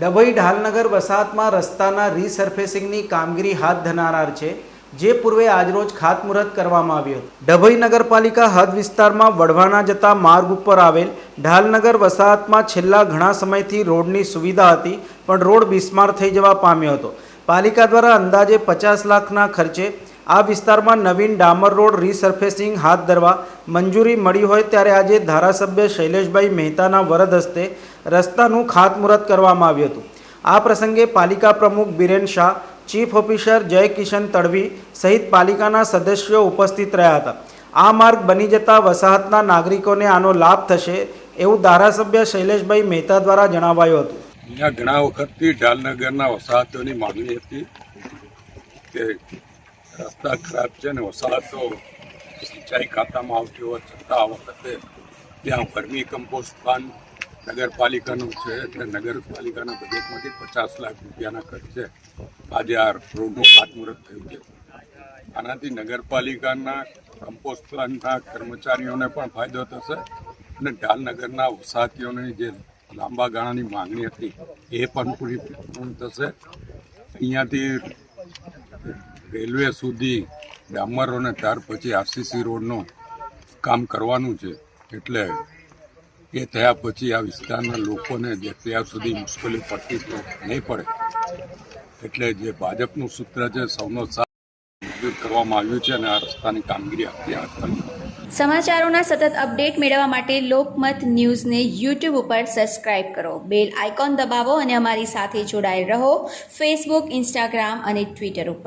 ડભોઈ ઢાલનગર વસાહતમાં રસ્તાના રીસર્ફેસિંગની કામગીરી હાથ ધરાનાર છે, જે પૂર્વે આજરોજ ખાતમુહૂર્ત કરવામાં આવ્યું હતું. ડભોઈ નગરપાલિકા હદ વિસ્તારમાં વડવાના જતા માર્ગ ઉપર આવેલ ઢાલનગર વસાહતમાં છેલ્લા ઘણા સમયથી રોડની સુવિધા હતી, પણ રોડ બિસ્માર થઈ જવા પામ્યો હતો. પાલિકા દ્વારા અંદાજે પચાસ લાખના ખર્ચે આ વિસ્તારમાં નવીન ડામર રોડ રીસર્ફેસિંગ હાથ ધરવા મંજૂરી મળી હોય ત્યારે આજે ધારાસભ્ય શૈલેષભાઈ મહેતાના વરદ હસ્તે રસ્તાનું ખાતમુહૂર્ત કરવામાં આવ્યું હતું. આ પ્રસંગે પાલિકા પ્રમુખ બિરેન શાહ, ચીફ ઓફિસર જય કિશન તડવી સહિત પાલિકાના સદસ્યો ઉપસ્થિત રહ્યા હતા. આ માર્ગ બની જતા વસાહતના નાગરિકોને આનો લાભ થશે એવું ધારાસભ્ય શૈલેષભાઈ મહેતા દ્વારા જણાવાયું હતું. અહીંયા ઘણા વખતથી ઢાલનગરના વસાહતોની માગણી હતી કે રસ્તા ખરાબ છે ને વસાહતો સિંચાઈ ખાતામાં આવતી હોવા છતાં આ વખતે ત્યાં વર્મી કમ્પોસ્ટ પ્લાન નગરપાલિકાનું છે એટલે નગરપાલિકાના બજેટમાંથી પચાસ લાખ રૂપિયાના ખર્ચે આજે આ રોડનું ખાતમુહૂર્ત થયું છે. આનાથી નગરપાલિકાના કમ્પોસ્ટ પ્લાન્ટના કર્મચારીઓને પણ ફાયદો થશે અને ઢાલનગરના વસાહતીઓની જે લાંબા ગાળાની માંગણી હતી એ પણ પૂરી થશે. અહીંયાથી રેલવે સુધી ડામર અને ત્યાર પછી આરસીસી રોડનું કામ કરવાનું છે. એટલે એ થયા પછી આ વિસ્તારના લોકોને જે ત્યાં સુધી મુશ્કેલી પડતી તો નહીં પડે. એટલે જે ભાજપનું સૂત્ર છે, સૌનો સાથ મજબૂત કરવામાં આવ્યું છે અને આ રસ્તાની કામગીરી અત્યારે હાથ ધરવામાં સમાચારોના સતત અપડેટ મેળવવા માટે લોકમત ન્યૂઝને યુટ્યુબ ઉપર સબસ્ક્રાઇબ કરો. બેલ આઇકોન દબાવો અને અમારી સાથે જોડાયેલ રહો. ફેસબુક ઇન્સ્ટાગ્રામ અને ટ્વિટર ઉપર.